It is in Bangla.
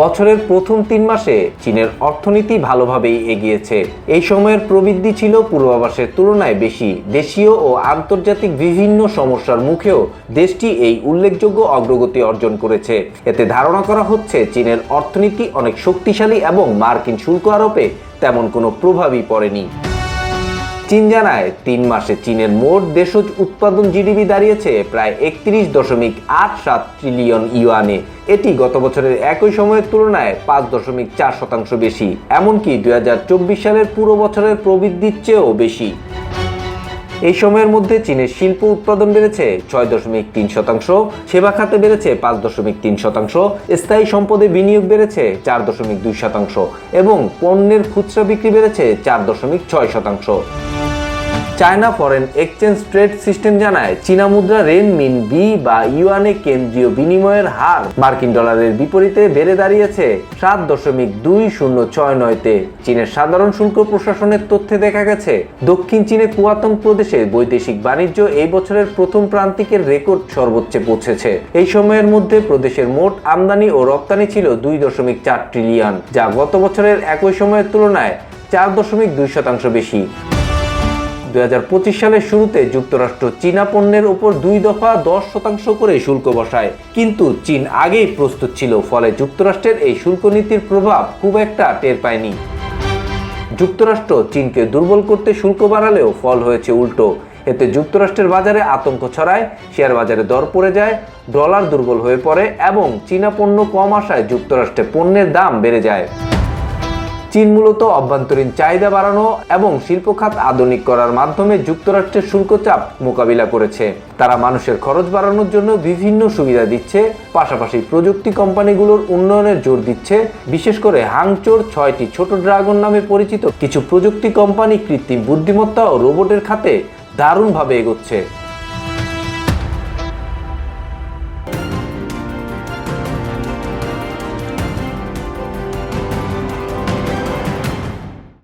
বছরের প্রথম তিন মাসে চীনের অর্থনীতি ভালোভাবেই এগিয়েছে। এই সময়ের প্রবৃদ্ধি ছিল পূর্বাভাসের তুলনায় বেশি। দেশীয় ও আন্তর্জাতিক বিভিন্ন সমস্যার মুখেও দেশটি এই উল্লেখযোগ্য অগ্রগতি অর্জন করেছে। এতে ধারণা করা হচ্ছে, চীনের অর্থনীতি অনেক শক্তিশালী এবং মার্কিন শুল্ক আরোপে তেমন কোনো প্রভাবই পড়েনি। চীন জানায়, তিন মাসে চীনের মোট দেশজ উৎপাদন জিডিপি দাঁড়িয়েছে প্রায় একত্রিশ দশমিক আট সাত ট্রিলিয়ন ইউয়ানে এটি গত বছরের একই সময়ের তুলনায় পাঁচ দশমিক চার শতাংশ বেশি। এমনকি দুই হাজার চব্বিশ সালের পুরো বছরের প্রবৃদ্ধির চেয়েও বেশি। এই সময়ের মধ্যে চীনের শিল্প উৎপাদন বেড়েছে ছয় দশমিক তিন শতাংশ, সেবা খাতে বেড়েছে পাঁচ দশমিক তিন শতাংশ, স্থায়ী সম্পদে বিনিয়োগ বেড়েছে চার দশমিক দুই শতাংশ এবং পণ্যের খুচরা বিক্রি বেড়েছে চার দশমিক ছয় শতাংশ। China foreign exchange trade system জানায়, চীনা মুদ্রা রেন মিন বি বা ইউয়ানে কেন্দ্রীয় বিনিময়ের হার মার্কিন ডলারের বিপরীতে বেড়ে দাঁড়িয়েছে সাত দশমিক দুই শূন্য ছয় নয়তে। চীনের সাধারণ শুল্ক প্রশাসনের তথ্যে দেখা গেছে, দক্ষিণ চীনে কুয়াতং প্রদেশে বৈদেশিক বাণিজ্য এই বছরের প্রথম প্রান্তিকের রেকর্ড সর্বোচ্চে পৌঁছেছে। এই সময়ের মধ্যে প্রদেশের মোট আমদানি ও রপ্তানি ছিল দুই দশমিক চার ট্রিলিয়ন, যা গত বছরের একই সময়ের তুলনায় চার দশমিক দুই শতাংশ বেশি। দু হাজার পঁচিশ সালের শুরুতে যুক্তরাষ্ট্র চীনা পণ্যের উপর দুই দফা দশ শতাংশ করে শুল্ক বসায়। কিন্তু চীন আগেই প্রস্তুত ছিল, ফলে যুক্তরাষ্ট্রের এই শুল্ক নীতির প্রভাব খুব একটা টের পায়নি। যুক্তরাষ্ট্র চীনকে দুর্বল করতে শুল্ক বাড়ালেও ফল হয়েছে উল্টো। এতে যুক্তরাষ্ট্রের বাজারে আতঙ্ক ছড়ায়, শেয়ার বাজারে দর পড়ে যায়, ডলার দুর্বল হয়ে পড়ে এবং চীনা পণ্য কম আসায় যুক্তরাষ্ট্রে পণ্যের দাম বেড়ে যায়। চীন মূলত অভ্যন্তরীণ চাহিদা বাড়ানো এবং শিল্প খাত আধুনিক করার মাধ্যমে যুক্তরাষ্ট্রের শুল্ক চাপ মোকাবিলা করেছে। তারা মানুষের খরচ বাড়ানোর জন্য বিভিন্ন সুবিধা দিচ্ছে, পাশাপাশি প্রযুক্তি কোম্পানিগুলোর উন্নয়নের জোর দিচ্ছে। বিশেষ করে হাংচোর ছয়টি ছোট ড্রাগন নামে পরিচিত কিছু প্রযুক্তি কোম্পানি কৃত্রিম বুদ্ধিমত্তা ও রোবটের খাতে দারুণভাবে এগোচ্ছে।